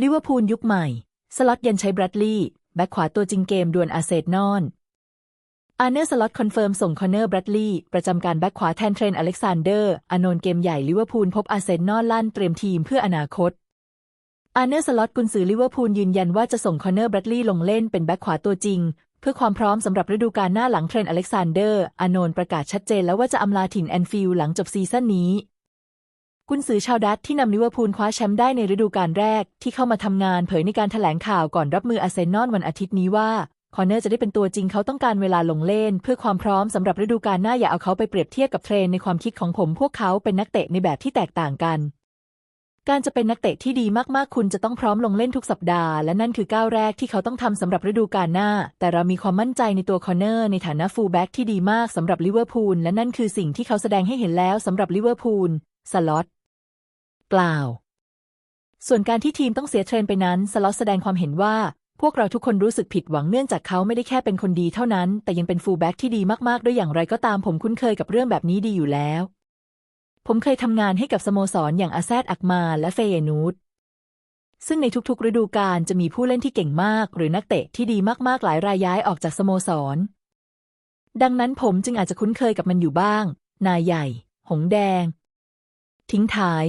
ลิเวอร์พูลยุคใหม่ สล็อตยันใช้แบรดลีย์แบ็คขวาตัวจริงเกมดวลอาเซนอลอาร์เนอร์สล็อตคอนเฟิร์มส่งคอนเนอร์แบรดลีย์ประจำการแบ็คขวาแทนเทรนต์อเล็กซานเดอร์อานนท์เกมใหญ่ลิเวอร์พูลพบอาเซนอลลั่นเตรียมทีมเพื่ออนาคตอาร์เนอร์สล็อตกุนซือลิเวอร์พูลยืนยันว่าจะส่งคอนเนอร์แบรดลีย์ลงเล่นเป็นแบ็คขวาตัวจริง เพื่อความพร้อมสำหรับฤดูกาลหน้าหลังเทรนต์อเล็กซานเดอร์อานนท์ประกาศชัดเจนแล้วว่าจะอำลาถิ่นแอนฟิลด์หลังจบซีซั่นนี้ กุนซือชาวดัตที่นำลิเวอร์พูลคว้าแชมป์ได้ในฤดูกาลแรก ที่เข้ามาทำงานเผยในการแถลงข่าวก่อนรับมืออาร์เซนอลวันอาทิตย์นี้ว่าคอนเนอร์จะได้เป็นตัวจริงเขาต้องการเวลาลงเล่น เพื่อความพร้อมสำหรับฤดูกาลหน้าอย่าเอาเขาไปเปรียบเทียบกับเทรนในความคิดของผม พวกเขาเป็นนักเตะในแบบที่แตกต่างกัน การจะเป็นนักเตะที่ดีมากๆ คุณจะต้องพร้อมลงเล่นทุกสัปดาห์และนั่นคือก้าวแรกที่เขาต้องทำสำหรับฤดูกาลหน้า แต่เรามีความมั่นใจในตัวคอนเนอร์ในฐานะฟูลแบ็กที่ดีมากสำหรับลิเวอร์พูลและนั่นคือสิ่งที่เขาแสดงให้เห็นแล้วสำหรับลิเวอร์พูลสล็อต เปล่า ส่วนการที่ทีมต้องเสียเทรนไปนั้น สล็อตแสดงความเห็นว่า พวกเราทุกคนรู้สึกผิดหวังเนื่องจากเขาไม่ได้แค่เป็นคนดีเท่านั้น แต่ยังเป็นฟูลแบ็กที่ดีมากๆ ด้วยอย่างไรก็ตามผมคุ้นเคยกับเรื่องแบบนี้ดีอยู่แล้ว ผมเคยทำงานให้กับสโมสรอย่างอาแซดอักมาและเฟเยนูดซึ่งในทุกๆ ฤดูกาลจะมีผู้เล่นที่เก่งมาก หรือนักเตะที่ดีมากๆ หลายรายย้ายออกจากสโมสร ดังนั้นผมจึงอาจจะคุ้นเคยกับมันอยู่บ้าง นายใหญ่ หงแดง ทิ้งท้าย